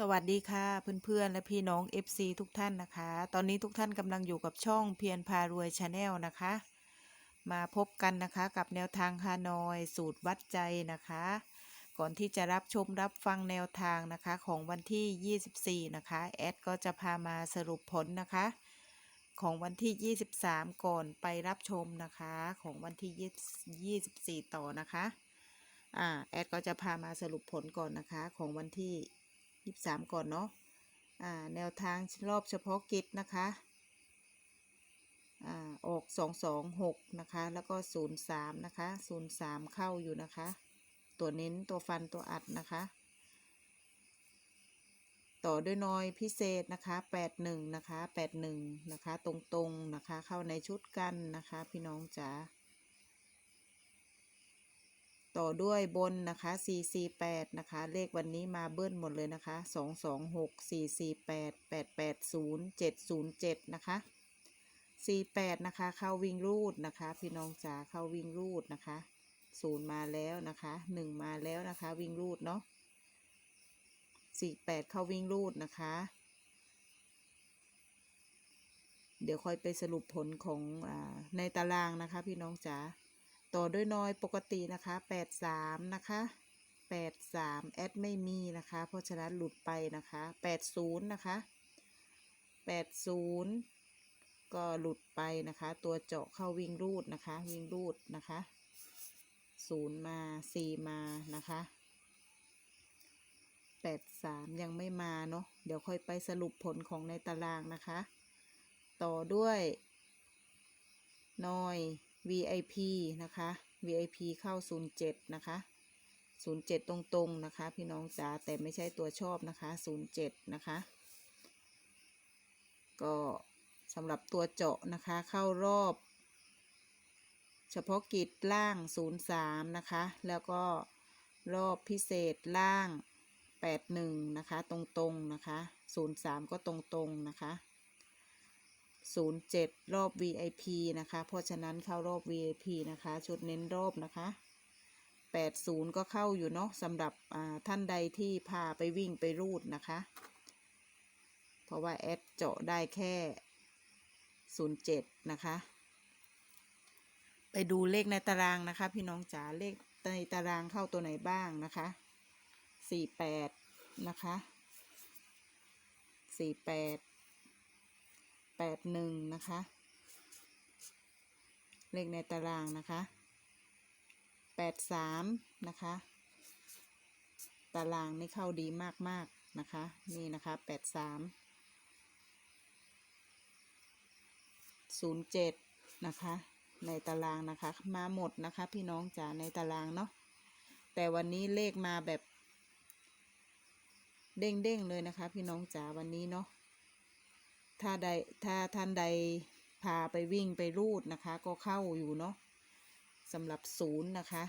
สวัสดีค่ะเพื่อนๆ และพี่น้อง FC ทุกท่านนะคะ ตอนนี้ทุกท่านกำลังอยู่กับช่องเพียรพารวยชาแนลนะคะ มาพบกันนะคะกับแนวทางฮานอยสูตรวัดใจนะคะ ก่อนที่จะรับชมรับฟังแนวทางนะคะของวันที่ 24 นะคะ แอดก็จะพามาสรุปผลนะคะ ของวันที่ 23 ก่อนไปรับชมนะคะของวันที่ 24 ต่อนะคะอ่าแอดก็จะพามาสรุปผลก่อนนะคะของวันที่ ยี่สามก่อนเนาะอ่าแนวทางรอบเฉพาะกิจนะคะอ่าออกสองสองหกนะคะ แล้วก็ศูนย์สามนะคะศูนย์สามเข้าอยู่นะคะ ตัวเน้นตัวฟันตัวอัดนะคะ ต่อด้วยน้อยพิเศษนะคะแปดหนึ่งนะคะแปดหนึ่งนะคะ ตรงๆนะคะ เข้าในชุดกันนะคะ พี่น้องจ๋า ต่อด้วยบนนะคะ 448 นะคะ เลขวันนี้มาเบิ้ลหมดเลยนะคะ 226 448 880 707 นะคะ 48 นะคะ เข้าวิ่งรูดนะคะ พี่น้องจ๋าเข้าวิ่งรูดนะคะ 0 มาแล้วนะคะ 1 มาแล้วนะคะ วิ่งรูดเนาะ 48 เข้าวิ่งรูดนะคะ เดี๋ยวค่อยไปสรุปผลของอในตารางนะคะ พี่น้องจ๋า ต่อด้วยน้อยปกตินะคะ83นะคะ83แอดไม่มีนะคะ เพราะฉะนั้นหลุดไปนะคะ80นะคะ80ก็หลุดไปนะคะ ตัวเจาะเข้าวิ่งรูดนะคะ วิ่งรูดนะคะ0มา4มานะคะ83ยังไม่มาเนาะเดี๋ยวค่อยไปสรุปผลของในตารางนะคะ ต่อด้วยน้อย VIP นะคะ VIP เข้า 07 นะคะ 07 ตรงๆ นะคะ พี่น้องจ๋าแต่ไม่ใช่ตัวชอบนะคะ 07 นะคะ ก็สำหรับตัวเจาะนะคะ เข้ารอบ เฉพาะกิจล่าง 03 นะคะ แล้วก็รอบพิเศษล่าง 81 นะคะ ตรงๆ นะคะ 03 ก็ตรงๆ นะคะ 07 รอบ VIP นะคะ เพราะฉะนั้นเข้ารอบ VIP นะคะ ชุดเน้นรอบนะคะ 80 ก็เข้าอยู่เนาะสำหรับท่านใดที่พาไปวิ่งไปรูดนะคะ เพราะว่าแอดเจาะได้แค่ 07 นะคะ ไปดูเลขในตารางนะคะ พี่น้องจ๋าเลขในตารางเข้าตัวไหนบ้างนะคะ 48 นะคะ 48 แปดหนึ่งนะคะ เลขในตารางนะคะแปดสามนะคะ ตารางนี่เข้าดีมากมากนะคะ นี่นะคะแปดสามศูนย์เจ็ดนะคะ ในตารางนะคะ มาหมดนะคะ พี่น้องจ๋าในตารางเนาะแต่วันนี้เลขมาแบบเด้งๆเลยนะคะ พี่น้องจ๋าวันนี้เนาะ ถ้าใดถ้าท่านใดพาไปวิ่งไปรูดนะคะ ก็เข้าอยู่เนาะสำหรับศูนย์นะคะ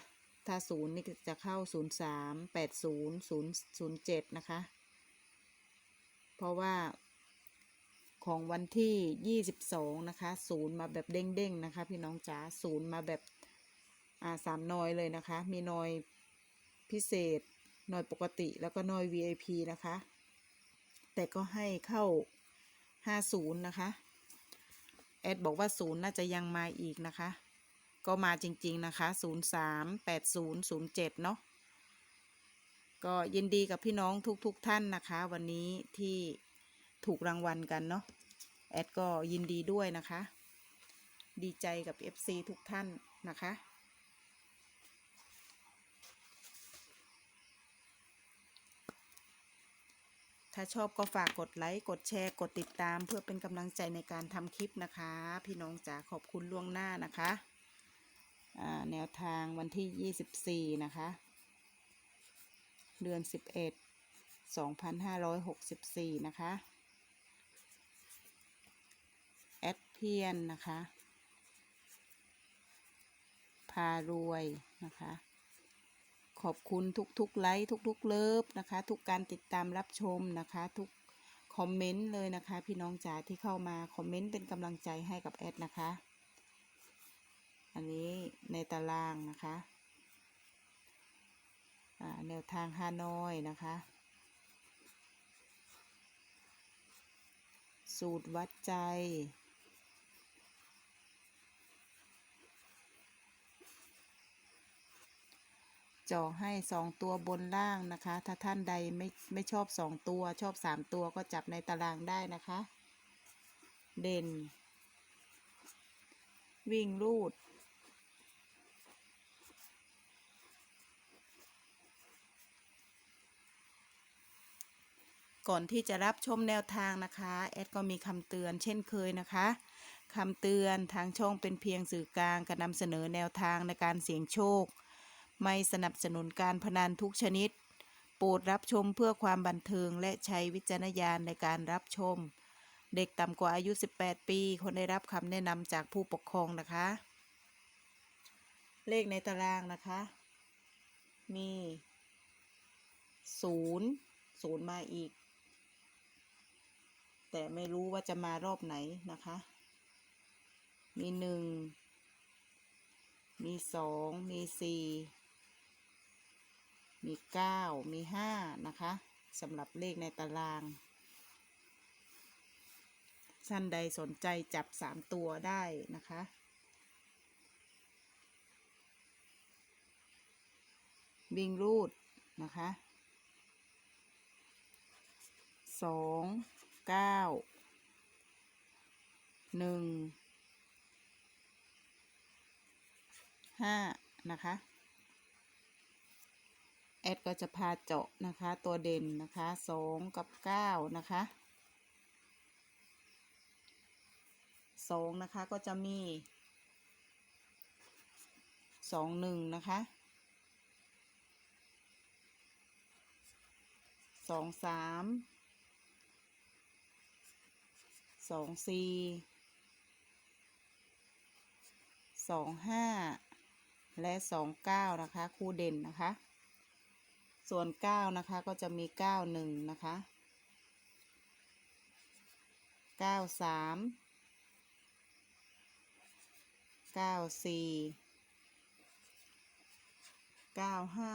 ถ้าศูนย์นี่จะเข้าศูนย์สามแปดศูนย์ศูนย์ศูนย์เจ็ดนะคะ เพราะว่าของวันที่ยี่สิบสองนะคะศูนย์มาแบบเด้งๆนะคะ พี่น้องจ๋าศูนย์มาแบบอ่าสามนอยเลยนะคะ มีนอยพิเศษนอยปกติแล้วก็นอย VIP นะคะ แต่ก็ให้เข้า ห้าศูนย์นะคะ แอดบอกว่าศูนย์น่าจะยังมาอีกนะคะ ก็มาจริง ๆ นะคะศูนย์สามแปดศูนย์ศูนย์เจ็ดเนาะ ก็ยินดีกับพี่น้องทุกๆทท่านนะคะ วันนี้ที่ถูกรางวัลกันเนาะ แอดก็ยินดีด้วยนะคะ ดีใจกับ FC ทุกท่านนะคะ ถ้าชอบก็ฝากกดไลค์ กดแชร์ กดติดตาม เพื่อเป็นกำลังใจในการทำคลิปนะคะ พี่น้องจ๋าขอบคุณล่วงหน้านะคะแนวทางวันที่ 24 นะคะ เดือน 11 2564 นะคะ แอดเพียนนะคะ พารวยนะคะ ขอบคุณทุกๆไลค์ทุกๆเลิฟนะคะ ทุกการติดตามรับชมนะคะ ทุกคอมเมนต์เลยนะคะ พี่น้องจ๋าที่เข้ามาคอมเมนต์เป็นกำลังใจให้กับแอดนะคะ อันนี้ในตารางนะคะแนวทางฮานอยนะคะ สูตรวัดใจ จาะให้สองตัวบนล่างนะคะ ถ้าท่านใดไม่ไม่ชอบสองตัวชอบสามตัวก็จับในตารางได้นะคะ เด่น วิ่งรูด ก่อนที่จะรับชมแนวทางนะคะ แอดก็มีคำเตือนเช่นเคยนะคะคำเตือนทางช่องเป็นเพียงสื่อกลางการนำเสนอแนวทางในการเสี่ยงโชค ไม่สนับสนุนการพนันทุกชนิด โปรดรับชมเพื่อความบันเทิงและใช้วิจารณญาณในการรับชม เด็กต่ำกว่าอายุ 18 ปีคนได้รับคำแนะนำจากผู้ปกครองนะคะ เลขในตารางนะคะ มีศูนย์ศูนย์มาอีก แต่ไม่รู้ว่าจะมารอบไหนนะคะ มีหนึ่งมีสองมีสี่ มีเก้ามีห้านะคะสำหรับเลขในตารางท่านใดสนใจจับสามตัวได้นะคะวิ่งรูดนะคะสองเก้าหนึ่งห้านะคะ แอดก็จะพาเจาะนะคะ ตัวเด่นนะคะสองกับเก้านะคะสองนะคะก็จะมีสองหนึ่งนะคะสองสามสองสี่สองห้าและสองเก้านะคะ คู่เด่นนะคะ ส่วนเก้านะคะก็จะมีเก้าหนึ่งนะคะเก้าสามเก้าสี่เก้าห้า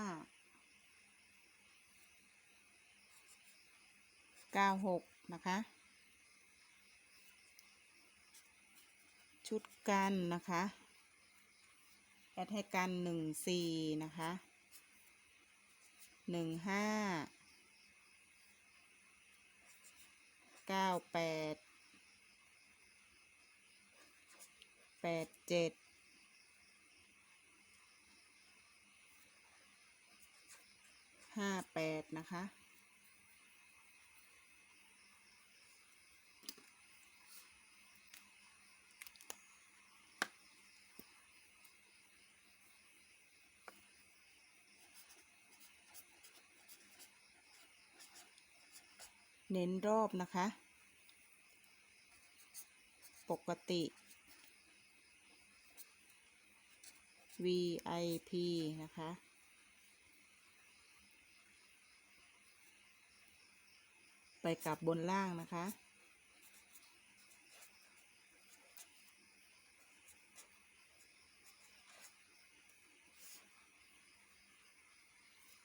เก้าหกนะคะ ชุดกันนะคะ แอดให้กันหนึ่งสี่นะคะ หนึ่งห้าเก้าแปดแปดเจ็ดห้าแปดนะคะ เน้นรอบนะคะ ปกติ VIP นะคะไปกลับบนล่างนะคะ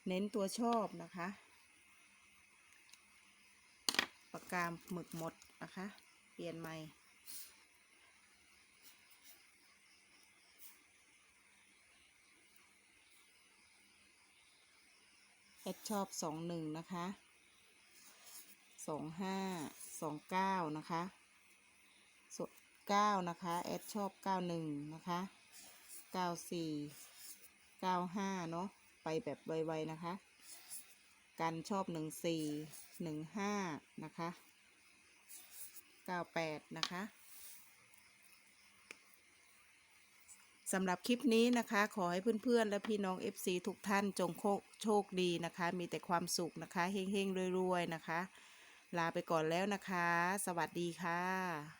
เน้นตัวชอบนะคะ ปากกาหมึกหมดนะคะ เปลี่ยนใหม่ แอดชอบสองหนึ่งนะคะสองห้าสองเก้านะคะสเก้านะคะแอดชอบเก้าหนึ่งนะคะเก้าสี่เก้าห้าเนาะไปแบบไวๆนะคะ กันชอบหนึ่งสี่หนึ่งห้านะคะเก้าแปดนะคะสำหรับคลิปนี้นะคะ ขอให้เพื่อนๆ และพี่น้อง FC ทุกท่านจงโชคโชคดีนะคะ มีแต่ความสุขนะคะ เฮงๆรวยๆ นะคะ ลาไปก่อนแล้วนะคะ สวัสดีค่ะ